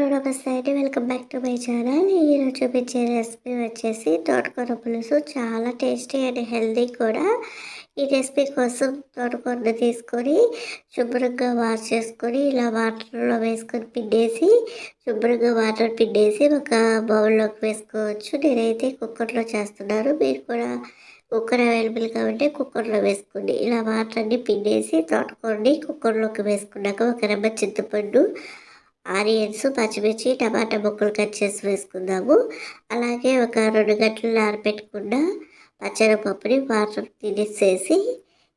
Hello నమస్తే అండి. Welcome back to my channel. ఈరోజు చూపించే రెసిపీ వచ్చేసి తోటకూర పులుసు చాలా టేస్టీ అండ్ హెల్దీ కూడా. ఈ రెసిపీ కోసం తోటకూరను తీసుకొని శుభ్రంగా వాష్ చేసుకొని ఇలా వాటర్లో వేసుకొని పిండేసి శుభ్రంగా వాటర్ పిండేసి ఒక బౌల్లోకి వేసుకోవచ్చు. నేనైతే కుక్కర్లో చేస్తున్నాను. మీరు కూడా కుక్కర్ అవైలబుల్గా ఉంటే కుక్కర్లో వేసుకోండి. ఇలా వాటర్ని పిండేసి తోటకూరని కుక్కర్లోకి వేసుకున్నాక ఒక రెమ్మ చింతపండు ఆనియన్స్ పచ్చిమిర్చి టమాటా ముక్కలు కట్ చేసి వేసుకుందాము. అలాగే ఒక రెండు గంటలు నానబెట్టుకున్న పచ్చనిపప్పుని వాటర్ తినేసేసి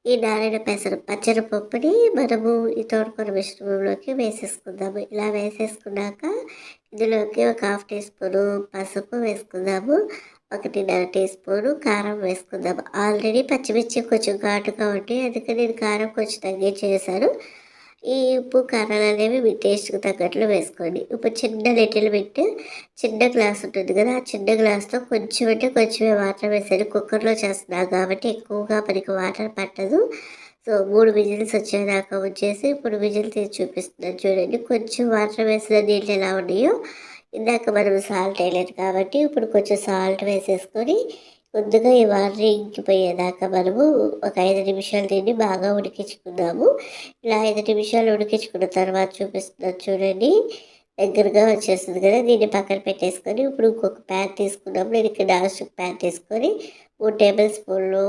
ఈ నారిన పెసర పచ్చనిపప్పుని మనము ఈ తోడుకొని మిశ్రమంలోకి వేసేసుకుందాము. ఇలా వేసేసుకున్నాక ఇందులోకి ఒక హాఫ్ టీ స్పూను పసుపు వేసుకుందాము. ఒకటిన్నర టీ స్పూను కారం వేసుకుందాము. ఆల్రెడీ పచ్చిమిర్చి కొంచెం ఘాటుగా ఉంటాయి అందుకే నేను కారం కొంచెం తగ్గించేసాను ఈ ఉప్పు కారాలు అనేవి మీ టేస్ట్కి తగ్గట్లు వేసుకోండి. ఇప్పుడు చిన్న లిటిల్ బిట్ చిన్న గ్లాస్ ఉంటుంది కదా ఆ చిన్న గ్లాస్తో కొంచెం అంటే కొంచెమే వాటర్ వేసాను కుక్కర్లో చేస్తున్నాను కాబట్టి ఎక్కువగా మనకి వాటర్ పట్టదు. సో మూడు విజిల్స్ వచ్చేదాకా వచ్చేసి ఇప్పుడు విజిల్ తీసి చూపిస్తున్నాను చూడండి. కొంచెం వాటర్ వేసిన నీళ్ళు ఎలా ఉన్నాయో. ఇందాక మనం సాల్ట్ వేయలేదు కాబట్టి ఇప్పుడు కొంచెం సాల్ట్ వేసేసుకొని కొద్దిగా ఈ వాటర్ ఇంకిపోయేదాకా మనము ఒక ఐదు నిమిషాలు దీన్ని బాగా ఉడికించుకుందాము. ఇలా ఐదు నిమిషాలు ఉడికించుకున్న తర్వాత చూపిస్తున్నాను చూడండి. దగ్గరగా వచ్చేస్తుంది కదా దీన్ని పక్కన పెట్టేసుకొని ఇప్పుడు ఇంకొక ప్యాన్ తీసుకున్నాము నేను ఇక్కడ నాస్టిక్ ప్యాన్ తీసుకొని మూడు టేబుల్ స్పూన్లు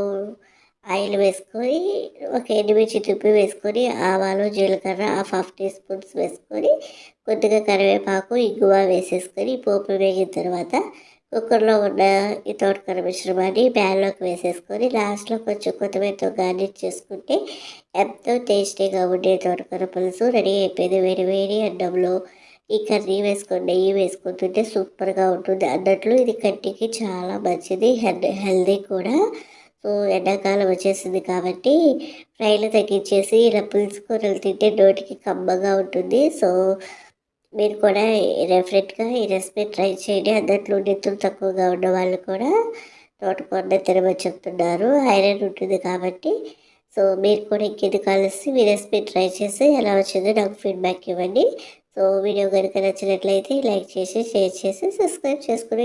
ఆయిల్ వేసుకొని ఒక ఎండుమిర్చి తుప్పి వేసుకొని ఆవాలు జీలకర్ర హాఫ్ హాఫ్ టీ స్పూన్స్ వేసుకొని కొద్దిగా కరివేపాకు ఇంగువ వేసేసుకొని పోపు వేగిన తర్వాత కుక్కర్లో ఉన్న ఈ తోటకూర మిశ్రమాన్ని ప్యాన్లోకి వేసేసుకొని లాస్ట్లో కొంచెం కొత్తిమీరతో గార్నిష్ చేసుకుంటే ఎంతో టేస్టీగా ఉండే తోటకూర పులుసు రెడీ అయిపోయింది. వేడి వేడి అన్నంలో ఈ కర్రీ వేసుకొని నెయ్యి వేసుకుంటుంటే సూపర్గా ఉంటుంది. అన్నట్లు ఇది కంటికి చాలా మంచిది హెల్దీ కూడా. సో ఎండాకాలం వచ్చేసింది కాబట్టి ఫ్రైలు తగ్గించేసి ఇలా పులుసు కూరలు తింటే నోటికి కమ్మగా ఉంటుంది. సో మీరు కూడా డెఫినెట్గా ఈ రెసిపీ ట్రై చేయండి. అందట్లో నెత్తులు తక్కువగా ఉన్న వాళ్ళు కూడా తోటకూరనే తినమని చెప్తున్నారు. ఐరన్ ఉంటుంది కాబట్టి. సో మీరు కూడా ఇంకెందుకు కలిసి మీ రెసిపీ ట్రై చేసి ఎలా వచ్చిందో నాకు ఫీడ్బ్యాక్ ఇవ్వండి. సో వీడియో కనుక నచ్చినట్లయితే లైక్ చేసి షేర్ చేసి సబ్స్క్రైబ్ చేసుకుని